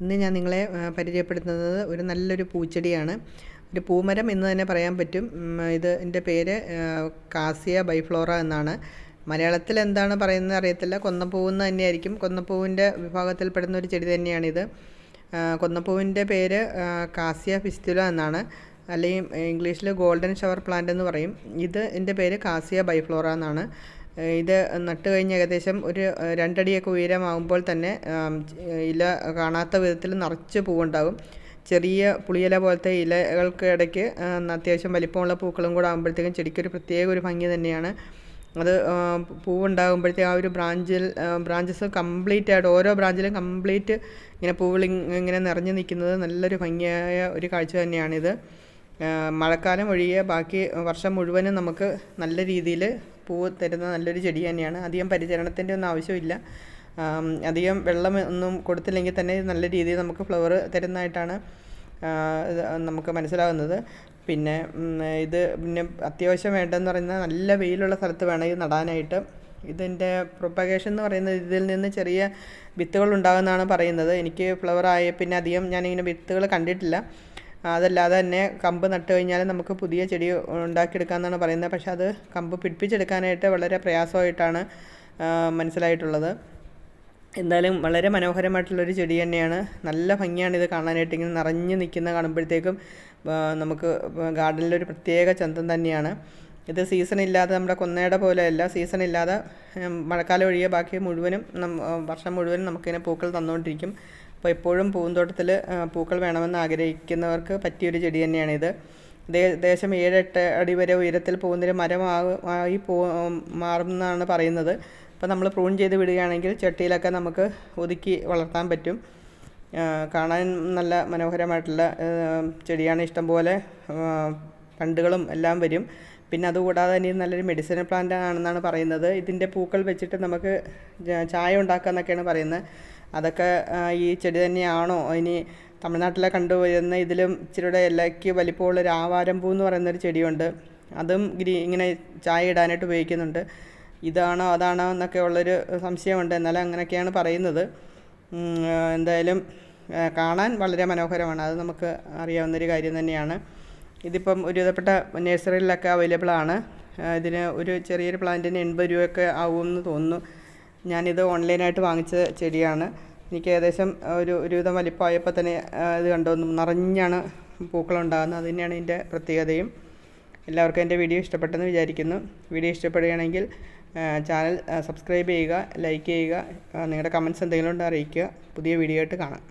ഇന്ന് ഞാൻ നിങ്ങളെ പരിചയപ്പെടുത്തുന്നത് ഒരു നല്ലൊരു പൂച്ചെടിയാണ്. ഒരു പൂമരം എന്ന് തന്നെ പറയാൻ പറ്റും. ഇത് എന്റെ പേര് കാസിയ ബൈഫ്ലോറ എന്നാണ്. മലയാളത്തിൽ എന്താണ് പറയുന്നത് അറിയത്തില്ല. കൊന്നപ്പൂവെന്ന് തന്നെയായിരിക്കും. കൊന്നപ്പൂവിന്റെ വിഭാഗത്തിൽപ്പെടുന്ന ഒരു ചെടി തന്നെയാണിത്. കൊന്നപ്പൂവിന്റെ പേര് കാസിയ ഫിസ്റ്റുല എന്നാണ്. അല്ലെങ്കിൽ ഇംഗ്ലീഷിൽ ഗോൾഡൻ ഷവർ പ്ലാന്റ് എന്ന് പറയും. ഇത് എന്റെ പേര് കാസിയ ബൈഫ്ലോറ എന്നാണ്. ഇത് നട്ട് കഴിഞ്ഞ് ഏകദേശം ഒരു രണ്ടടിയൊക്കെ ഉയരമാകുമ്പോൾ തന്നെ ഇല കാണാത്ത വിധത്തിൽ നിറച്ച് പൂവുണ്ടാകും. ചെറിയ പുളിയില പോലത്തെ ഇലകൾക്ക് ഇടയ്ക്ക് അത്യാവശ്യം വലിപ്പമുള്ള പൂക്കളും കൂടെ ആകുമ്പോഴത്തേക്കും ചെടിക്കൊരു പ്രത്യേക ഒരു ഭംഗി തന്നെയാണ്. അത് പൂവുണ്ടാകുമ്പോഴത്തേക്ക് ആ ഒരു ബ്രാഞ്ചിൽ ബ്രാഞ്ചസ് കംപ്ലീറ്റ് ആയിട്ട് ഓരോ ബ്രാഞ്ചിലും കംപ്ലീറ്റ് ഇങ്ങനെ പൂവുകൾ ഇങ്ങനെ നിറഞ്ഞു നിൽക്കുന്നത് നല്ലൊരു ഭംഗിയായ ഒരു കാഴ്ച തന്നെയാണിത്. മഴക്കാലം ഒഴികെ ബാക്കി വർഷം മുഴുവനും നമുക്ക് നല്ല രീതിയിൽ പൂവ് തരുന്ന നല്ലൊരു ചെടി തന്നെയാണ്. അധികം പരിചരണത്തിന്റെ ഒന്നും ആവശ്യമില്ല. അധികം വെള്ളം ഒന്നും കൊടുത്തില്ലെങ്കിൽ തന്നെ നല്ല രീതിയിൽ നമുക്ക് ഫ്ലവർ തരുന്നതായിട്ടാണ് നമുക്ക് മനസ്സിലാകുന്നത് പിന്നെ ഇത് പിന്നെ അത്യാവശ്യം വേണ്ടതെന്ന് പറയുന്നത് നല്ല വെയിലുള്ള സ്ഥലത്ത് വേണം ഇത് നടാനായിട്ട്. ഇതിന്റെ പ്രൊപ്പഗേഷൻ എന്ന് പറയുന്നത് ഇതിൽ നിന്ന് ചെറിയ വിത്തുകൾ ഉണ്ടാകുമെന്നാണ് പറയുന്നത്. എനിക്ക് ഫ്ലവർ ആയ പിന്നെ അധികം ഞാനിങ്ങനെ വിത്തുകൾ കണ്ടിട്ടില്ല. അതല്ലാതെ തന്നെ കമ്പ് നട്ട് കഴിഞ്ഞാൽ നമുക്ക് പുതിയ ചെടി ഉണ്ടാക്കിയെടുക്കാമെന്നാണ് പറയുന്നത്. പക്ഷെ അത് കമ്പ് പിടിപ്പിച്ചെടുക്കാനായിട്ട് വളരെ പ്രയാസമായിട്ടാണ് മനസ്സിലായിട്ടുള്ളത്. എന്തായാലും വളരെ മനോഹരമായിട്ടുള്ളൊരു ചെടി തന്നെയാണ്. നല്ല ഭംഗിയാണ് ഇത് കാണാനായിട്ട്. ഇങ്ങനെ നിറഞ്ഞു നിൽക്കുന്ന കാണുമ്പോഴത്തേക്കും നമുക്ക് ഗാർഡനിലൊരു പ്രത്യേക ചന്തം തന്നെയാണ്. ഇത് സീസൺ ഇല്ലാതെ നമ്മുടെ കൊന്നയുടെ പോലെയല്ല. സീസൺ ഇല്ലാതെ മഴക്കാലം ഒഴികെ ബാക്കി മുഴുവനും വർഷം മുഴുവനും നമുക്കിങ്ങനെ പൂക്കൾ തന്നുകൊണ്ടിരിക്കും. അപ്പോൾ എപ്പോഴും പൂന്തോട്ടത്തിൽ പൂക്കൾ വേണമെന്ന് ആഗ്രഹിക്കുന്നവർക്ക് പറ്റിയൊരു ചെടി തന്നെയാണിത്. ദേശം ഏഴെട്ട് അടി വരെ ഉയരത്തിൽ പോകുന്നൊരു മരമായി പോ മാറുമെന്നാണ് പറയുന്നത്. അപ്പോൾ നമ്മൾ പ്രൂൺ ചെയ്ത് വിടുകയാണെങ്കിൽ ചട്ടിയിലൊക്കെ നമുക്ക് ഒതുക്കി വളർത്താൻ പറ്റും. കാണാൻ നല്ല മനോഹരമായിട്ടുള്ള ചെടിയാണ് ഇഷ്ടംപോലെ പണ്ടുകളും എല്ലാം വരും. പിന്നെ അതുകൂടാതെ തന്നെ നല്ലൊരു മെഡിസിനൽ പ്ലാന്റ് ആണെന്നാണ് പറയുന്നത്. ഇതിന്റെ പൂക്കൾ വെച്ചിട്ട് നമുക്ക് ചായ ഉണ്ടാക്കാമെന്നൊക്കെയാണ് പറയുന്നത്. അതൊക്കെ ഈ ചെടി തന്നെയാണോ? ഇനി തമിഴ്നാട്ടിലെ കണ്ടുവരുന്ന ഇതിലും ഇച്ചിരിയുടെ ഇലയ്ക്ക് വലിപ്പമുള്ള ഒരു ആവാരമ്പൂ എന്ന് പറയുന്നൊരു ചെടിയുണ്ട്. അതും ഗ്രീ ഇങ്ങനെ ചായ ഇടാനായിട്ട് ഉപയോഗിക്കുന്നുണ്ട്. ഇതാണോ അതാണോ എന്നൊക്കെ ഉള്ളൊരു സംശയമുണ്ട്. എന്നാലും അങ്ങനെയൊക്കെയാണ് പറയുന്നത്. എന്തായാലും കാണാൻ വളരെ മനോഹരമാണ്. അത് നമുക്ക് അറിയാവുന്നൊരു കാര്യം തന്നെയാണ്. ഇതിപ്പം ഒരുവിധപ്പെട്ട നഴ്സറികളിലൊക്കെ അവൈലബിൾ ആണ് ഇതിന് ഒരു ചെറിയൊരു പ്ലാന്റിന് എൺപത് രൂപയൊക്കെ ആവുമെന്ന് തോന്നുന്നു. ഞാനിത് ഓൺലൈനായിട്ട് വാങ്ങിച്ച ചെടിയാണ്. എനിക്ക് ഏകദേശം ഒരു ഒരുവിധം വലിപ്പമായപ്പോൾ തന്നെ ഇത് കണ്ടുവന്നു നിറഞ്ഞാണ് പൂക്കളുണ്ടാകുന്നത്. അത് തന്നെയാണ് ഇതിന്റെ പ്രത്യേകതയും. എല്ലാവർക്കും എന്റെ വീഡിയോ ഇഷ്ടപ്പെട്ടെന്ന് വിചാരിക്കുന്നു. വീഡിയോ ഇഷ്ടപ്പെടുകയാണെങ്കിൽ ചാനൽ സബ്സ്ക്രൈബ് ചെയ്യുക ലൈക്ക് ചെയ്യുക നിങ്ങളുടെ കമൻസ് എന്തെങ്കിലും ഉണ്ടെങ്കിൽ അറിയിക്കുക. പുതിയ വീഡിയോ ആയിട്ട് കാണാം.